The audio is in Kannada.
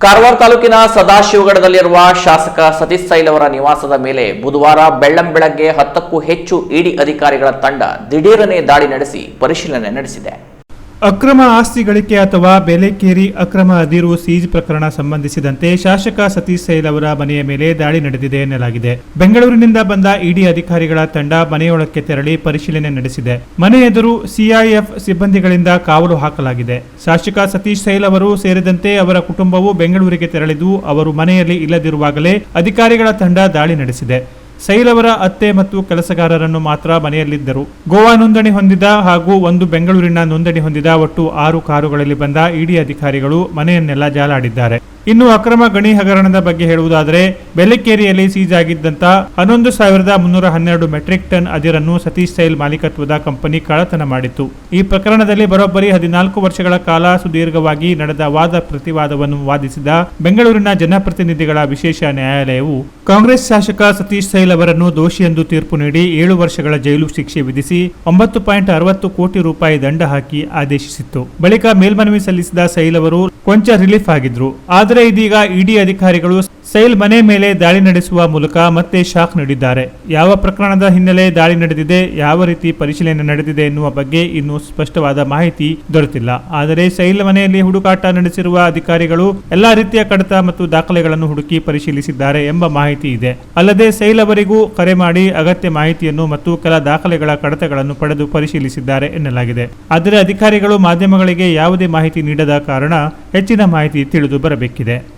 ಕಾರವಾರ ತಾಲೂಕಿನ ಸದಾಶಿವಗಡದಲ್ಲಿರುವ ಶಾಸಕ ಸತೀಶ್ ಸೈಲ್ ಅವರ ನಿವಾಸದ ಮೇಲೆ ಬುಧವಾರ ಬೆಳ್ಳಂಬೆಳಗ್ಗೆ ಹತ್ತಕ್ಕೂ ಹೆಚ್ಚು ಇಡಿ ಅಧಿಕಾರಿಗಳ ತಂಡ ದಿಢೀರನೆ ದಾಳಿ ನಡೆಸಿ ಪರಿಶೀಲನೆ ನಡೆಸಿದೆ. ಅಕ್ರಮ ಆಸ್ತಿ ಗಳಿಕೆ ಅಥವಾ ಬೆಲೆಕೇರಿ ಅಕ್ರಮ ಅದಿರು ಸೀಜ್ ಪ್ರಕರಣ ಸಂಬಂಧಿಸಿದಂತೆ ಶಾಸಕ ಸತೀಶ್ ಸೈಲ್ ಅವರ ಮನೆಯ ಮೇಲೆ ದಾಳಿ ನಡೆದಿದೆ ಎನ್ನಲಾಗಿದೆ. ಬೆಂಗಳೂರಿನಿಂದ ಬಂದ ಇಡಿ ಅಧಿಕಾರಿಗಳ ತಂಡ ಮನೆಯೊಳಕ್ಕೆ ತೆರಳಿ ಪರಿಶೀಲನೆ ನಡೆಸಿದೆ. ಮನೆ ಎದುರು ಸಿಐಎಫ್ ಸಿಬ್ಬಂದಿಗಳಿಂದ ಕಾವಲು ಹಾಕಲಾಗಿದೆ. ಶಾಸಕ ಸತೀಶ್ ಸೈಲ್ ಅವರು ಸೇರಿದಂತೆ ಅವರ ಕುಟುಂಬವು ಬೆಂಗಳೂರಿಗೆ ತೆರಳಿದ್ದು, ಅವರು ಮನೆಯಲ್ಲಿ ಇಲ್ಲದಿರುವಾಗಲೇ ಅಧಿಕಾರಿಗಳ ತಂಡ ದಾಳಿ ನಡೆಸಿದೆ. ಸೈಲ್ ಅವರ ಅತ್ತೆ ಮತ್ತು ಕೆಲಸಗಾರರನ್ನು ಮಾತ್ರ ಮನೆಯಲ್ಲಿದ್ದರು. ಗೋವಾ ನೋಂದಣಿ ಹೊಂದಿದ ಹಾಗೂ ಒಂದು ಬೆಂಗಳೂರಿನ ನೋಂದಣಿ ಹೊಂದಿದ ಒಟ್ಟು ಆರು ಕಾರುಗಳಲ್ಲಿ ಬಂದ ಇಡಿ ಅಧಿಕಾರಿಗಳು ಮನೆಯನ್ನೆಲ್ಲ ಜಾಲಾಡಿದ್ದಾರೆ. ಇನ್ನು ಅಕ್ರಮ ಗಣಿ ಹಗರಣದ ಬಗ್ಗೆ ಹೇಳುವುದಾದರೆ ಬೆಲೆಕೇರಿಯಲ್ಲಿ ಸೀಜ್ ಆಗಿದ್ದಂತ ಹನ್ನೊಂದು ಸಾವಿರದ ಮುನ್ನೂರ ಹನ್ನೆರಡು ಮೆಟ್ರಿಕ್ ಟನ್ ಅದಿರನ್ನು ಸತೀಶ್ ಸೈಲ್ ಮಾಲೀಕತ್ವದ ಕಂಪನಿ ಕಳತನ ಮಾಡಿತ್ತು. ಈ ಪ್ರಕರಣದಲ್ಲಿ ಬರೋಬ್ಬರಿ ಹದಿನಾಲ್ಕು ವರ್ಷಗಳ ಕಾಲ ಸುದೀರ್ಘವಾಗಿ ನಡೆದ ವಾದ ಪ್ರತಿವಾದವನ್ನು ವಾದಿಸಿದ ಬೆಂಗಳೂರಿನ ಜನಪ್ರತಿನಿಧಿಗಳ ವಿಶೇಷ ನ್ಯಾಯಾಲಯವು, ಕಾಂಗ್ರೆಸ್ ಶಾಸಕ ಸತೀಶ್ ಸೈಲ್ ಅವರನ್ನು ದೋಷಿ ಎಂದು ತೀರ್ಪು ನೀಡಿ ಏಳು ವರ್ಷಗಳ ಜೈಲು ಶಿಕ್ಷೆ ವಿಧಿಸಿ ಒಂಬತ್ತು ಪಾಯಿಂಟ್ ಅರವತ್ತು ಕೋಟಿ ರೂಪಾಯಿ ದಂಡ ಹಾಕಿ ಆದೇಶಿಸಿತ್ತು. ಬಳಿಕ ಮೇಲ್ಮನವಿ ಸಲ್ಲಿಸಿದ ಸೈಲ್ ಅವರು ಕೊಂಚ ರಿಲೀಫ್ ಆಗಿದ್ರು. ಆದರೆ ಇದೀಗ ಇಡಿ ಅಧಿಕಾರಿಗಳು ಸೈಲ್ ಮನೆ ಮೇಲೆ ದಾಳಿ ನಡೆಸುವ ಮೂಲಕ ಮತ್ತೆ ಶಾಕ್ ನೀಡಿದ್ದಾರೆ. ಯಾವ ಪ್ರಕರಣದ ಹಿನ್ನೆಲೆ ದಾಳಿ ನಡೆದಿದೆ, ಯಾವ ರೀತಿ ಪರಿಶೀಲನೆ ನಡೆದಿದೆ ಎನ್ನುವ ಬಗ್ಗೆ ಇನ್ನೂ ಸ್ಪಷ್ಟವಾದ ಮಾಹಿತಿ ದೊರೆತಿಲ್ಲ. ಆದರೆ ಸೈಲ್ ಮನೆಯಲ್ಲಿ ಹುಡುಕಾಟ ನಡೆಸಿರುವ ಅಧಿಕಾರಿಗಳು ಎಲ್ಲಾ ರೀತಿಯ ಕಡತ ಮತ್ತು ದಾಖಲೆಗಳನ್ನು ಹುಡುಕಿ ಪರಿಶೀಲಿಸಿದ್ದಾರೆ ಎಂಬ ಮಾಹಿತಿ ಇದೆ. ಅಲ್ಲದೆ ಸೈಲ್ ಅವರಿಗೂ ಕರೆ ಮಾಡಿ ಅಗತ್ಯ ಮಾಹಿತಿಯನ್ನು ಮತ್ತು ಕೆಲ ದಾಖಲೆಗಳ ಕಡತಗಳನ್ನು ಪಡೆದು ಪರಿಶೀಲಿಸಿದ್ದಾರೆ ಎನ್ನಲಾಗಿದೆ. ಆದರೆ ಅಧಿಕಾರಿಗಳು ಮಾಧ್ಯಮಗಳಿಗೆ ಯಾವುದೇ ಮಾಹಿತಿ ನೀಡದ ಕಾರಣ ಹೆಚ್ಚಿನ ಮಾಹಿತಿ ತಿಳಿದು ಬರಬೇಕಿದೆ.